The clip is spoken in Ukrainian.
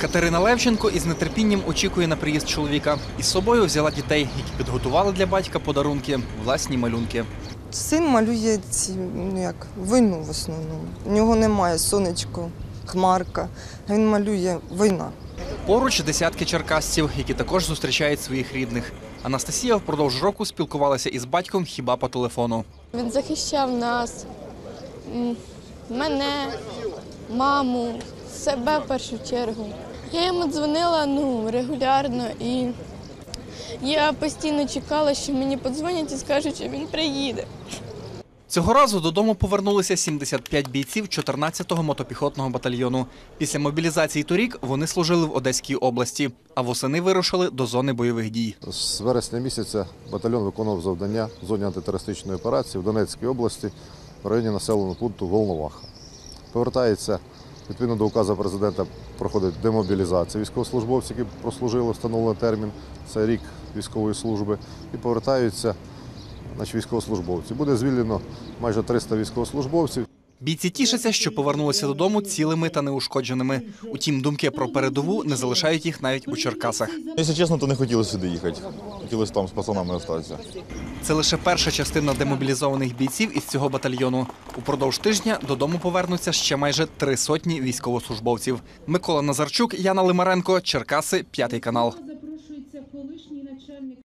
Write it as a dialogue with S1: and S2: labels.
S1: Катерина Левченко із нетерпінням очікує на приїзд чоловіка. Із собою взяла дітей, які підготували для батька подарунки, власні малюнки.
S2: Син малює ці, ну як, війну в основному. У нього немає сонечко, хмарка. Він малює війна.
S1: Поруч десятки черкасців, які також зустрічають своїх рідних. Анастасія впродовж року спілкувалася із батьком хіба по телефону.
S3: Він захищав нас, мене, маму, себе в першу чергу. Я йому дзвонила ну, регулярно і я постійно чекала, що мені подзвонять і скажуть, що він приїде.
S1: Цього разу додому повернулися 75 бійців 14-го мотопіхотного батальйону. Після мобілізації торік вони служили в Одеській області, а восени вирушили до зони бойових дій.
S4: З вересня місяця батальйон виконував завдання в зоні антитерористичної операції в Донецькій області в районі населеного пункту Волноваха. Повертається відповідно до указу президента проходить демобілізація військовослужбовців, які прослужили встановлений термін, це рік військової служби, і повертаються наші військовослужбовці. Буде звільнено майже 300 військовослужбовців.
S1: Бійці тішаться, що повернулися додому цілими та неушкодженими. Утім, думки про передову не залишають їх навіть у Черкасах.
S5: Якщо чесно, то не хотілося сюди їхати. Хотілося там з пацанами залишитися.
S1: Це лише перша частина демобілізованих бійців із цього батальйону. Упродовж тижня додому повернуться ще майже три сотні військовослужбовців. Микола Назарчук, Яна Лимаренко, Черкаси, п'ятий канал.